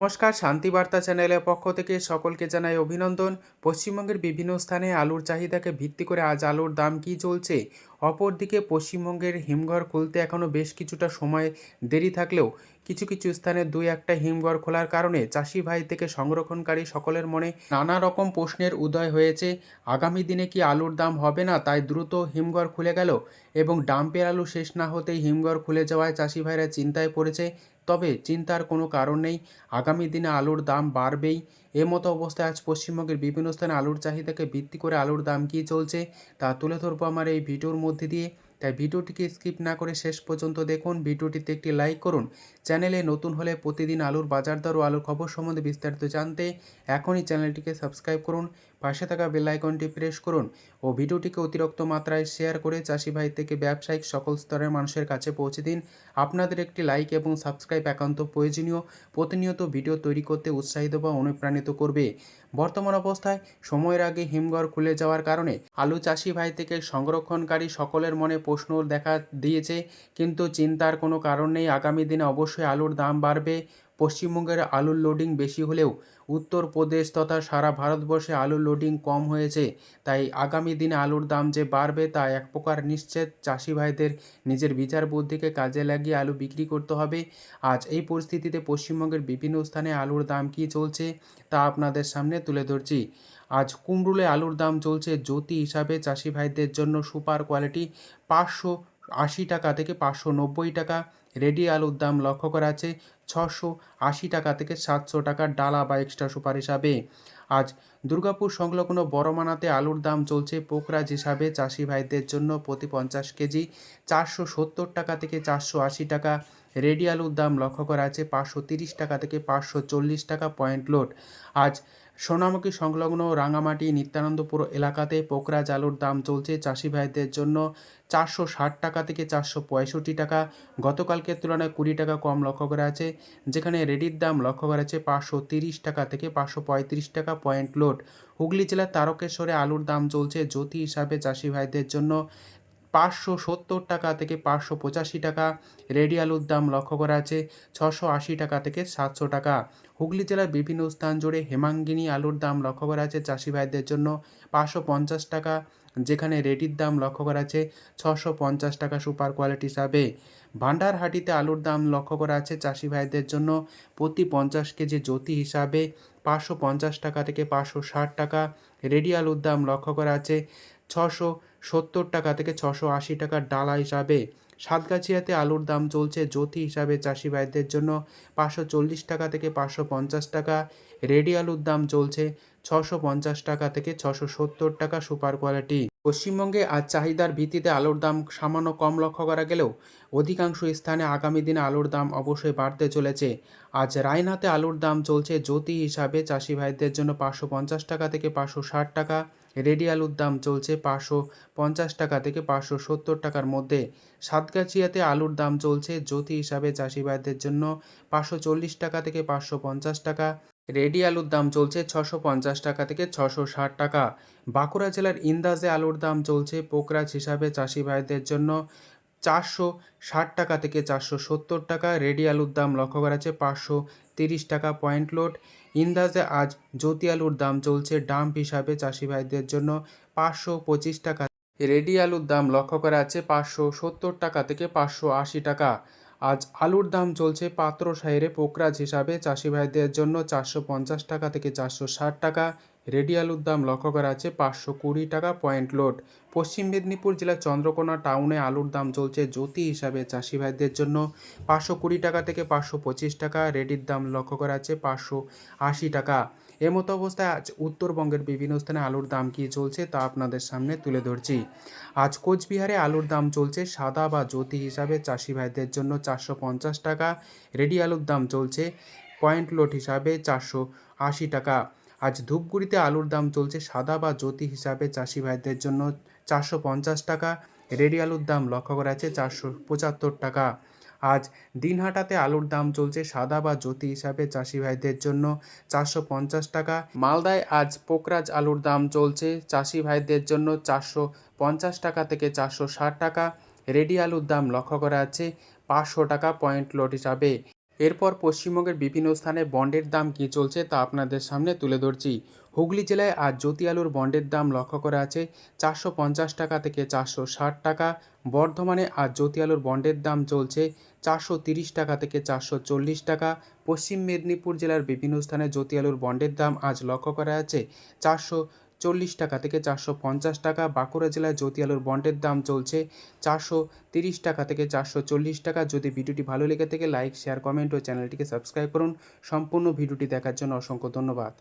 নমস্কার শান্তিবার্তা চ্যানেলের পক্ষ থেকে সকলকে জানাই অভিনন্দন। পশ্চিমবঙ্গের বিভিন্ন স্থানে আলুর চাহিদাকে ভিত্তি করে আজ আলুর দাম কী চলছে? অপরদিকে পশ্চিমবঙ্গের হিমঘর খুলতে এখনও বেশ কিছুটা সময় দেরি থাকলেও কিছু কিছু স্থানে দুই একটা হিমঘর খোলার কারণে চাষি ভাই থেকে সংরক্ষণকারী সকলের মনে নানা রকম প্রশ্নের উদয় হয়েছে। আগামী দিনে কি আলুর দাম হবে না তাই দ্রুত হিমঘর খুলে গেল এবং ডাম্পের আলু শেষ না হতেই হিমঘর খুলে যাওয়ায় চাষি ভাইরা চিন্তায় পড়েছে। তবে চিন্তার কোনো কারণ নেই। আগামী দিনে আলুর দাম বাড়বেই। এমতো অবস্থায় আজ পশ্চিমবঙ্গের বিভিন্ন স্থানে আলুর চাহিদাকে ভিত্তি করে আলুর দাম কী চলছে, তা তুলে ধরবো আমার এই ভিডিওর মধ্যে দিয়ে। তাই ভিডিওটিকে স্কিপ না করে শেষ পর্যন্ত দেখুন। ভিডিওটিতে একটি লাইক করুন। চ্যানেলে নতুন হলে প্রতিদিন আলুর বাজার দর ও আলুর খবর সম্বন্ধে বিস্তারিত জানতে এখনই চ্যানেলটিকে সাবস্ক্রাইব করুন। পাশে থাকা বেল আইকনটি প্রেস করুন ও ভিডিওটিকে অতিরিক্ত মাত্রায় শেয়ার করে চাষি ভাই থেকে ব্যবসায়িক সকল স্তরের মানুষের কাছে পৌঁছে দিন। আপনাদের একটি লাইক এবং সাবস্ক্রাইব একান্ত প্রয়োজনীয়। প্রতিনিয়ত ভিডিও তৈরি করতে উৎসাহিত বা অনুপ্রাণিত করবে। বর্তমান অবস্থায় সময়ের আগে হিমঘর খুলে যাওয়ার কারণে আলু চাষি ভাই থেকে সংরক্ষণকারী সকলের মনে প্রশ্ন দেখা দিয়েছে। কিন্তু চিন্তার কোনো কারণ নেই। আগামী দিনে অবশ্যই আলুর দাম বাড়বে। পশ্চিমবঙ্গের আলুর লোডিং বেশি হলেও উত্তরপ্রদেশ তথা সারা ভারতবর্ষে আলুর লোডিং কম হয়েছে। তাই আগামী দিনে আলুর দাম যে বাড়বে তা এক প্রকার নিশ্চিত চাষি ভাইদের নিজের বিচার বুদ্ধিকে কাজে লাগিয়ে আলু বিক্রি করতে হবে। আজ এই পরিস্থিতিতে পশ্চিমবঙ্গের বিভিন্ন স্থানে আলুর দাম কী চলছে তা আপনাদের সামনে তুলে ধরছি। আজ কুমরুলে আলুর দাম চলছে জ্যোতি হিসাবে চাষি ভাইদের জন্য সুপার কোয়ালিটি পাঁচশো আশি টাকা থেকে পাঁচশো নব্বই টাকা। রেডি আলুর দাম লক্ষ্য করা আছে ছশো আশি টাকা থেকে সাতশো টাকা ডালা বা এক্সট্রা সুপার হিসাবে। আজ দুর্গাপুর সংলগ্ন বড়মানাতে আলুর দাম চলছে পোকরাজ হিসাবে। চাষি ভাইদের জন্য প্রতি পঞ্চাশ কেজি চারশো সত্তর টাকা থেকে চারশো আশি টাকা। রেডি আলুর দাম লক্ষ্য করা আছে পাঁচশো তিরিশ টাকা থেকে পাঁচশো চল্লিশ টাকা পয়েন্ট লোড। আজ সোনামুখী সংলগ্ন রাঙামাটি নিত্যানন্দপুর এলাকাতে পোকরাজ আলুর দাম চলছে চাষি ভাইদের জন্য চারশো ষাট টাকা থেকে চারশো পঁয়ষট্টি টাকা। গতকালকের তুলনায় কুড়ি টাকা কম লক্ষ্য করা আছে, যেখানে রেডির দাম লক্ষ্য করা আছে পাঁচশো তিরিশ টাকা থেকে পাঁচশো পঁয়ত্রিশ টাকা পয়েন্ট লোড। হুগলি জেলার তারকেশ্বরে আলুর দাম চলছে জ্যোতি হিসাবে চাষি ভাইদের জন্য পাঁচশো সত্তর টাকা থেকে পাঁচশো পঁচাশি টাকা। রেডি আলুর দাম লক্ষ্য করা আছে, ছশো আশি টাকা থেকে সাতশো টাকা। হুগলি জেলার বিভিন্ন স্থান জুড়ে হেমাঙ্গিনী আলুর দাম লক্ষ্য করা আছে চাষি ভাইদের জন্য পাঁচশো পঞ্চাশ টাকা, যেখানে রেডির দাম লক্ষ্য করা আছে ছশো পঞ্চাশ টাকা সুপার কোয়ালিটি হিসাবে। ভান্ডারহাটিতে আলুর দাম লক্ষ্য করা আছে চাষি ভাইদের জন্য প্রতি পঞ্চাশ কেজি জ্যোতি হিসাবে পাঁচশো পঞ্চাশ টাকা থেকে পাঁচশো ষাট টাকা। রেডি আলুর দাম লক্ষ্য করা আছে ছশো সত্তর টাকা থেকে ছশো আশি টাকার ডালা হিসাবে। সাতগাছিয়াতে আলুর দাম চলছে জ্যোতি হিসাবে চাষি ভাইদের জন্য পাঁচশো চল্লিশ টাকা থেকে পাঁচশো পঞ্চাশ টাকা। রেডি আলুর দাম চলছে ছশো পঞ্চাশ টাকা থেকে ছশো সত্তর টাকা সুপার কোয়ালিটি। পশ্চিমবঙ্গে আজ চাহিদার ভিত্তিতে আলুর দাম সামান্য কম লক্ষ্য করা গেলেও অধিকাংশ স্থানে আগামী দিনে আলুর দাম অবশ্যই বাড়তে চলেছে। আজ রায়নাতে আলুর দাম চলছে জ্যোতি হিসাবে চাষি ভাইদের জন্য পাঁচশো পঞ্চাশ টাকা থেকে পাঁচশো ষাট টাকা। রেডি আলুর দাম চলছে পাঁচশো পঞ্চাশ টাকা থেকে পাঁচশো সত্তর টাকার মধ্যে। সাতগাছিয়াতে আলুর দাম চলছে জ্যোতি হিসাবে চাষিবাদের জন্য পাঁচশো চল্লিশ টাকা থেকে পাঁচশো পঞ্চাশ টাকা। রেডি আলুর দাম চলছে ছশো পঞ্চাশ টাকা থেকে ছশো ষাট টাকা। বাঁকুড়া জেলার ইন্দাজে আলুর দাম চলছে পোকরাজ হিসাবে চাষি ভাইদের জন্য চারশো ষাট টাকা থেকে চারশো সত্তর টাকা। রেডি আলুর দাম লক্ষ্য করা আছে পাঁচশো তিরিশ টাকা পয়েন্ট লোড। ইন্দাজে আজ জ্যোতি আলুর দাম চলছে ডাম্প হিসাবে চাষি ভাইদের জন্য পাঁচশো পঁচিশ টাকা। রেডি আলুর দাম লক্ষ্য করা আছে পাঁচশো সত্তর টাকা থেকে পাঁচশো আশি টাকা। আজ আলুর দাম চলছে পাত্র সাইরে পোকরাজ হিসাবে চাষি ভাইদের জন্য চারশো পঞ্চাশ টাকা থেকে চারশো ষাট টাকা। রেডি আলুর দাম লক্ষ্য করা আছে পাঁচশো কুড়ি টাকা পয়েন্ট লোড। পশ্চিম মেদিনীপুর জেলার চন্দ্রকোনা টাউনে আলুর দাম চলছে জ্যোতি হিসাবে চাষি ভাইদের জন্য। পাঁচশো কুড়ি টাকা থেকে পাঁচশো পঁচিশ টাকা, রেডির দাম লক্ষ্য করা আছে পাঁচশো আশি টাকা। এমতো অবস্থায় আজ উত্তরবঙ্গের বিভিন্ন স্থানে আলুর দাম কী চলছে তা আপনাদের সামনে তুলে ধরছি। আজ কোচবিহারে আলুর দাম চলছে সাদা বা জ্যোতি হিসাবে চাষি ভাইদের জন্য চারশো পঞ্চাশ টাকা রেডি আলুর দাম চলছে পয়েন্ট লোড হিসাবে চারশো আশি টাকা। আজ ধূপগুড়িতে আলুর দাম চলছে সাদা বা জ্যোতি হিসাবে চাষি ভাইদের জন্য চারশো পঞ্চাশ টাকা। রেডি আলুর দাম লক্ষ্য করা আছে চারশো পঁচাত্তর টাকা। আজ দিনহাটাতে আলুর দাম চলছে সাদা বা জ্যোতি হিসাবে চাষি ভাইদের জন্য চারশো পঞ্চাশ টাকা। মালদায় আজ পোকরাজ আলুর দাম চলছে চাষি ভাইদের জন্য চারশো পঞ্চাশ টাকা থেকে চারশো ষাট টাকা। রেডি আলুর দাম লক্ষ্য করা আছে পাঁচশো টাকা পয়েন্ট লোড হিসাবে। এরপর পশ্চিমবঙ্গের বিভিন্ন স্থানে বন্ডের দাম কী চলছে তা আপনাদের সামনে তুলে ধরছি। হুগলি জেলায় আজ জ্যোতি আলুর বন্ডের দাম লক্ষ্য করা আছে চারশো পঞ্চাশ টাকা থেকে চারশো ষাট টাকা। বর্ধমানে আজ জ্যোতি আলুর বন্ডের দাম চলছে চারশো তিরিশ টাকা থেকে চারশো চল্লিশ টাকা। পশ্চিম মেদিনীপুর জেলার বিভিন্ন স্থানে জ্যোতি আলুর বন্ডের দাম আজ লক্ষ্য করা আছে চারশো চল্লিশ টাকা থেকে চারশো পঞ্চাশ টাকা। বাঁকুড়া জেলায় জ্যোতি আলুর বন্ডের দাম চলছে চারশো তিরিশ টাকা থেকে চারশো চল্লিশ টাকা। যদি ভিডিওটি ভালো লেগে থাকে, লাইক শেয়ার কমেন্ট ও চ্যানেলটিকে সাবস্ক্রাইব করুন। সম্পূর্ণ ভিডিওটি দেখার জন্য অসংখ্য ধন্যবাদ।